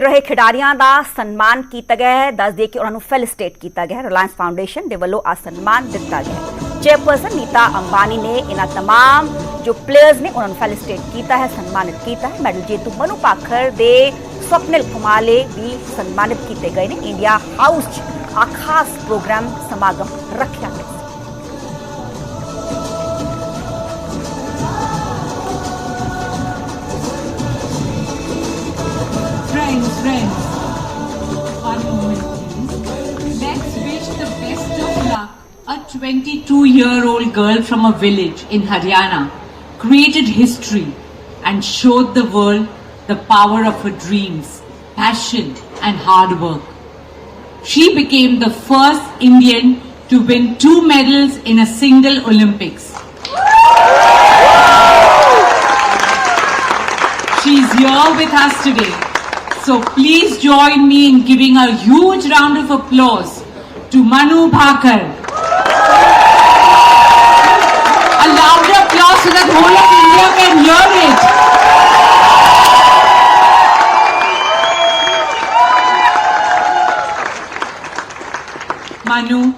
ਖੇਡ ਰਹੇ ਖਿਡਾਰੀਆਂ ਦਾ ਸਨਮਾਨ ਕੀਤਾ ਗਿਆ ਹੈ। ਦੱਸ ਦਈਏ ਕਿ ਉਹਨਾਂ ਨੂੰ ਫੈਲਿਸਟੇਟ ਕੀਤਾ ਗਿਆ ਹੈ। ਰਿਲਾਇੰਸ ਫਾਊਂਡੇਸ਼ਨ ਦੇ ਵੱਲੋਂ ਆ ਸਨਮਾਨ ਦਿੱਤਾ ਗਿਆ ਹੈ। ਚੇਅਰਪਰਸਨ ਨੀਤਾ ਅੰਬਾਨੀ ਨੇ ਇਹਨਾਂ ਤਮਾਮ ਜੋ ਪਲੇਅਰਸ ਨੇ, ਉਹਨਾਂ ਨੂੰ ਫੈਲਿਸਟੇਟ ਕੀਤਾ ਹੈ, ਸਨਮਾਨਿਤ ਕੀਤਾ ਹੈ। ਮੈਡਲ ਜੇਤੂ ਮਨੂ ਪਾਖਰ ਦੇ ਸਵਪਨਿਲ ਕੁਮਾਲੇ ਵੀ ਸਨਮਾਨਿਤ ਕੀਤੇ ਗਏ ਨੇ। ਇੰਡੀਆ ਹਾਊਸ 'ਚ ਆ ਖਾਸ ਪ੍ਰੋਗਰਾਮ ਸਮਾਗਮ ਰੱਖਿਆ ਗਿਆ one moment. Let's wish the best of luck. A 22 year old girl from a village in Haryana created history and showed the world the power of her dreams, passion, and hard work. She became the first Indian to win two medals in a single Olympics. She's here with us today. So please join me in giving a huge round of applause to Manu Bhakar. A louder applause so that whole of India can hear it. Manu,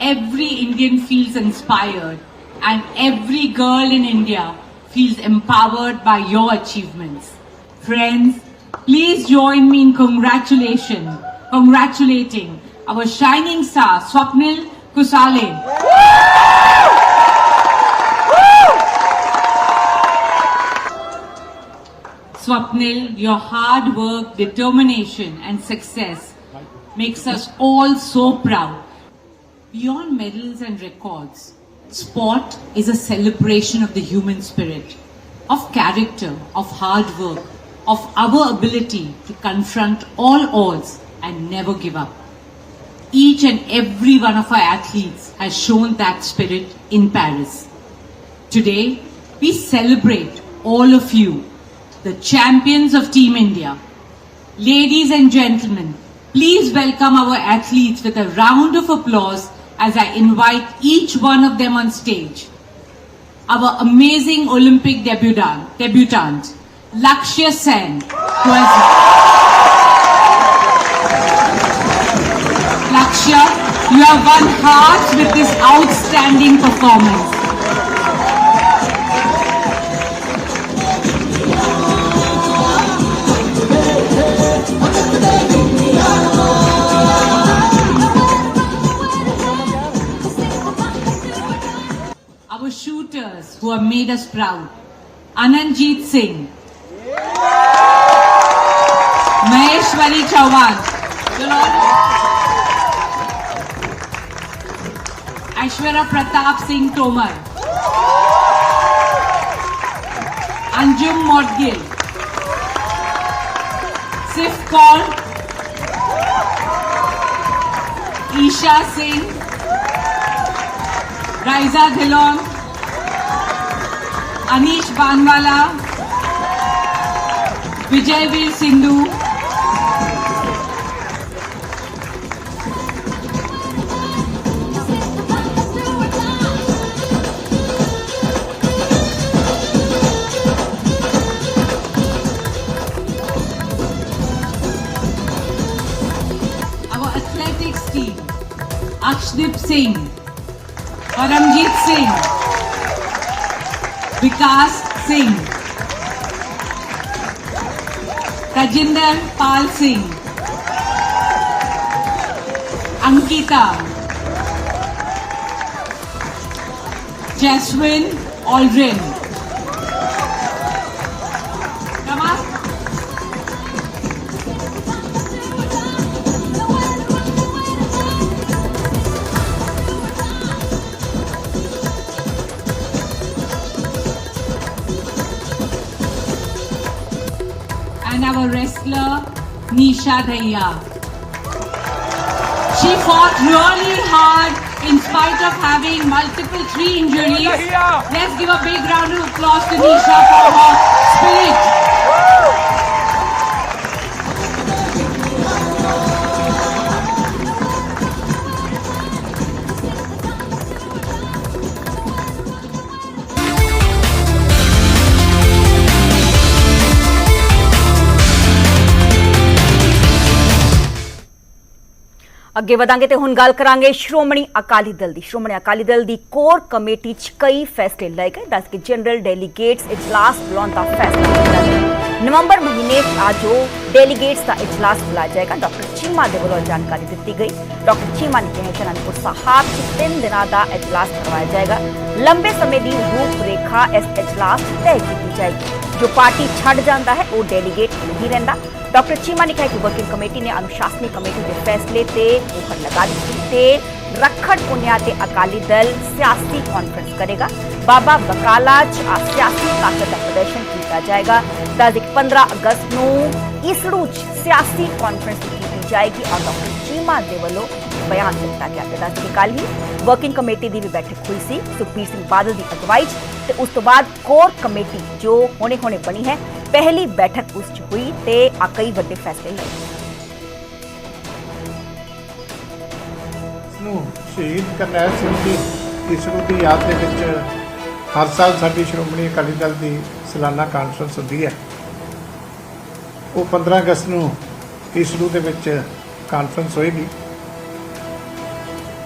every Indian feels inspired and every girl in India feels empowered by your achievements. Friends, please join me in congratulation, congratulating our shining star, Swapnil Kusale. Swapnil, your hard work, determination, and success makes us all so proud. Beyond medals and records, sport is a celebration of the human spirit, of character, of hard work, of our ability to confront all odds and never give up. Each and every one of our athletes has shown that spirit in Paris. Today, we celebrate all of you, the champions of Team India. Ladies and gentlemen, please welcome our athletes with a round of applause as I invite each one of them on stage. Our amazing Olympic debutant, debutant Lakshya Sen, who has Lakshya, you have won hearts with this outstanding performance. Our shooters who have made us proud. Ananjeet Singh. Maheshwari Chauhan. Aishwarya Pratap Singh Tomar. Anjum Moudgil सिफ कौर। ईशा सिंह। राइजा धिलोन अनीश बानवाला। विजयवीर सिंधु। अक्षदीप सिंह परमजीत सिंह विकास Singh Tajinder Pal Singh Ankita जैस्विन ऑलड्रिन Nisha Daya. She fought really hard in spite of having multiple three injuries. Let's give a big round of applause to Nisha for her spirit. ਅੱਗੇ ਵਧਾਂਗੇ ਤੇ ਹੁਣ ਗੱਲ ਕਰਾਂਗੇ ਸ਼੍ਰੋਮਣੀ ਅਕਾਲੀ ਦਲ ਦੀ। ਸ਼੍ਰੋਮਣੀ ਅਕਾਲੀ ਦਲ ਦੀ core committee 'ਚ ਕਈ ਫੈਸਲੇ ਲਏ ਗਏ। ਦੱਸ ਕਿ ਜਨਰਲ ਡੈਲੀਗੇਟਸ, ਇਜਲਾਸ ਬੁਲਾਉਣ ਦਾ ਫੈਸਲਾ ਕੀਤਾ ਗਿਆ। ਨਵੰਬਰ ਮਹੀਨੇ 'ਚ ਅੱਜ ਡੈਲੀਗੇਟਸ ਦਾ ਇਜਲਾਸ ਬੁਲਾਇਆ ਜਾਏਗਾ। ਡਾਕਟਰ ਚੀਮਾ ਦੇ ਵੱਲੋਂ ਜਾਣਕਾਰੀ ਦਿੱਤੀ ਗਈ। ਡਾਕਟਰ ਚੀਮਾ ਨੇ ਕਿਹਾ ਕਿ ਅਨੰਦਪੁਰ ਸਾਹਿਬ 'ਚ ਤਿੰਨ ਦਿਨਾਂ ਦਾ ਇਜਲਾਸ ਕਰਵਾਇਆ ਜਾਏਗਾ। ਲੰਬੇ ਸਮੇਂ ਦੀ ਰੂਪ ਰੇਖਾ ਇਸ ਇਜਲਾਸ ਤੈਅ ਕੀਤੀ ਜਾਏਗੀ। ਜੋ ਪਾਰਟੀ ਛੱਡ ਜਾਂਦਾ ਹੈ, ਉਹ ਡੈਲੀਗੇਟ ਨਹੀਂ ਰਹਿੰਦਾ। ਡਾਕਟਰ ਚੀਮਾ ਨੇ ਕਿਹਾ ਕਿ ਵਰਕਿੰਗ ਕਮੇਟੀ ਨੇ ਅਨੁਸ਼ਾਸਨੀ ਕਮੇਟੀ ਦੇ ਫੈਸਲੇ ਤੇ ਮੁਹਰ ਲਗਾ ਦਿੱਤੀ ਤੇ ਰੱਖੜ ਪੁੰਨਿਆ ਤੇ ਅਕਾਲੀ ਦਲ ਸਿਆਸੀ ਕਾਨਫਰੰਸ ਕਰੇਗਾ ਬਾਬਾ ਬਕਾਲਾ ਚ ਆ ਸਿਆਸੀ ਤਾਕਤ ਦਾ ਪ੍ਰਦਰਸ਼ਨ ਕੀਤਾ ਜਾਏਗਾ ਦੱਸ ਇੱਕ 15 ਅਗਸਤ ਨੂੰ ਇਸੜੂ ਚ ਸਿਆਸੀ ਕਾਨਫਰੰਸ ਕੀਤੀ ਜਾਏਗੀ ਔਰ ਡਾਕਟਰ ਚੀਮਾ ਦੇ ਵੱਲੋਂ ਬਿਆਨ ਦਿੱਤਾ ਗਿਆ ਤੇ ਦੱਸ ਕਿ ਕੱਲ੍ਹ ਹੀ ਵਰਕਿੰਗ ਕਮੇਟੀ ਦੀ ਵੀ ਬੈਠਕ ਹੋਈ ਸੀ ਸੁਖਬੀਰ ਸਿੰਘ ਬਾਦਲ ਦੀ ਅਗਵਾਈ 'ਚ ਤੇ ਉਸ ਤੋਂ ਬਾਅਦ ਕੋਰ ਕਮੇਟੀ ਜੋ ਹੁਣੇ ਹੁਣੇ ਬਣੀ ਹੈ ਪਹਿਲੀ ਬੈਠਕ ਉਸ 'ਚ ਹੋਈ ਤੇ ਆ ਕਈ ਵੱਡੇ ਫੈਸਲੇ ਲਏ। ਨੂੰ ਸ਼ਹੀਦ ਕਰਨੈਲ ਸਿੰਘ ਦੀ ਇਸਰੂ ਦੀ ਯਾਦ ਦੇ ਵਿੱਚ ਹਰ ਸਾਲ ਸਾਡੀ ਸ਼੍ਰੋਮਣੀ ਅਕਾਲੀ ਦਲ ਦੀ ਸਾਲਾਨਾ ਕਾਨਫਰੰਸ ਹੁੰਦੀ ਹੈ। ਉਹ 15 ਅਗਸਤ ਨੂੰ ਇਸਰੂ ਦੇ ਵਿੱਚ ਕਾਨਫਰੰਸ ਹੋਏਗੀ।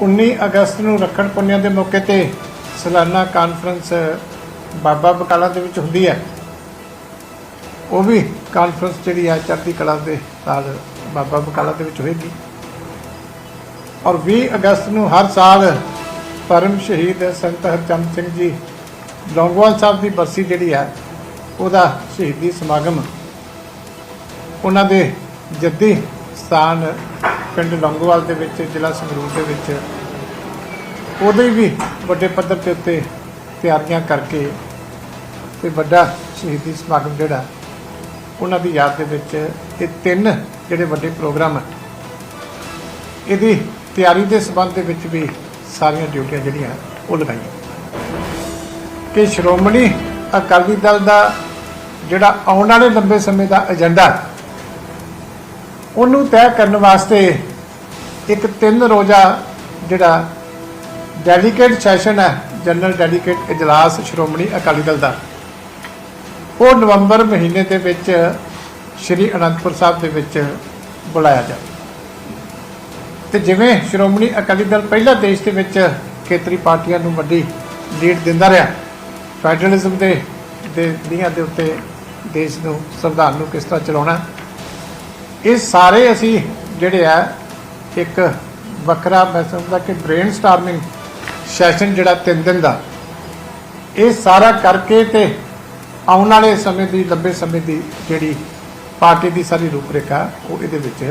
19 ਅਗਸਤ ਨੂੰ ਰੱਖੜ ਪੁੰਨਿਆ ਦੇ ਮੌਕੇ ਤੇ ਸਾਲਾਨਾ ਕਾਨਫਰੰਸ ਬਾਬਾ ਬਕਾਲਾ ਦੇ ਵਿੱਚ ਹੁੰਦੀ ਹੈ। ਉਹ ਵੀ ਕਾਨਫਰੰਸ ਜਿਹੜੀ ਹੈ ਚੜ੍ਹਦੀ ਕਲਾ ਦੇ ਨਾਲ ਬਾਬਾ ਬਕਾਲਾ ਦੇ ਵਿੱਚ ਹੋਏਗੀ। ਔਰ 20 ਅਗਸਤ ਨੂੰ ਹਰ ਸਾਲ ਪਰਮ ਸ਼ਹੀਦ ਸੰਤ ਹਰਚੰਦ ਸਿੰਘ ਜੀ ਲੌਂਗੋਵਾਲ ਸਾਹਿਬ ਦੀ ਬਰਸੀ ਜਿਹੜੀ ਹੈ, ਉਹਦਾ ਸ਼ਹੀਦੀ ਸਮਾਗਮ ਉਹਨਾਂ ਦੇ ਜੱਦੀ ਸਥਾਨ ਪਿੰਡ ਲੌਂਗੋਵਾਲ ਦੇ ਵਿੱਚ, ਜ਼ਿਲ੍ਹਾ ਸੰਗਰੂਰ ਦੇ ਵਿੱਚ ਉਹਦੇ ਵੀ ਵੱਡੇ ਪੱਧਰ ਤੇ ਉੱਤੇ ਤਿਆਰੀਆਂ ਕਰਕੇ ਤੇ ਵੱਡਾ ਸ਼ਹੀਦੀ ਸਮਾਗਮ ਜਿਹੜਾ ਉਹਨਾਂ ਦੀ ਯਾਦ ਦੇ ਵਿੱਚ ਇਹ ਤਿੰਨ ਜਿਹੜੇ ਵੱਡੇ ਪ੍ਰੋਗਰਾਮ ਹੈ ਇਹਦੀ ਤਿਆਰੀ ਦੇ ਸਬੰਧ ਦੇ ਵਿੱਚ ਵੀ ਸਾਰੀਆਂ ਡਿਊਟੀਆਂ ਜਿਹੜੀਆਂ ਉਹ ਲਗਾਈਆਂ। ਕਿ ਸ਼੍ਰੋਮਣੀ ਅਕਾਲੀ ਦਲ ਦਾ ਜਿਹੜਾ ਆਉਣ ਵਾਲੇ ਲੰਬੇ ਸਮੇਂ ਦਾ ਏਜੰਡਾ, ਉਹਨੂੰ ਤੈਅ ਕਰਨ ਵਾਸਤੇ ਇੱਕ ਤਿੰਨ ਰੋਜ਼ਾ ਜਿਹੜਾ ਡੈਲੀਕੇਟ ਸੈਸ਼ਨ ਹੈ, ਜਨਰਲ ਡੈਲੀਕੇਟ ਇਜਲਾਸ ਸ਼੍ਰੋਮਣੀ ਅਕਾਲੀ ਦਲ ਦਾ। ਉਹ ਨਵੰਬਰ ਮਹੀਨੇ ਦੇ ਵਿੱਚ ਸ੍ਰੀ ਅਨੰਦਪੁਰ ਸਾਹਿਬ ਦੇ ਵਿੱਚ ਬੁਲਾਇਆ ਜਾਵੇ। ਤੇ ਜਿਵੇਂ ਸ਼੍ਰੋਮਣੀ ਅਕਾਲੀ ਦਲ ਪਹਿਲਾਂ ਦੇਸ਼ ਦੇ ਵਿੱਚ ਖੇਤਰੀ ਪਾਰਟੀਆਂ ਨੂੰ ਵੱਡੀ ਲੀਡ ਦਿੰਦਾ ਰਿਹਾ, ਫੈਡਰਲਿਜ਼ਮ ਦੇ ਦੇ ਨੀਹਾਂ ਦੇ ਉੱਤੇ ਦੇਸ਼ ਨੂੰ, ਸੰਵਿਧਾਨ ਨੂੰ ਕਿਸ ਤਰ੍ਹਾਂ ਚਲਾਉਣਾ, ਇਹ ਸਾਰੇ ਅਸੀਂ ਜਿਹੜੇ ਆ, ਇੱਕ ਵੱਖਰਾ ਮੈਂ ਸਮਝਦਾ ਕਿ ਬ੍ਰੇਨ ਸਟਾਰਮਿੰਗ ਸੈਸ਼ਨ ਜਿਹੜਾ ਤਿੰਨ ਦਿਨ ਦਾ, ਇਹ ਸਾਰਾ ਕਰਕੇ ਤੇ ਆਉਣ ਵਾਲੇ ਸਮੇਂ ਦੀ, ਲੰਬੇ ਸਮੇਂ ਦੀ ਜਿਹੜੀ ਪਾਰਟੀ ਦੀ ਸਾਰੀ ਰੂਪਰੇਖਾ, ਉਹ ਇਹਦੇ ਵਿੱਚ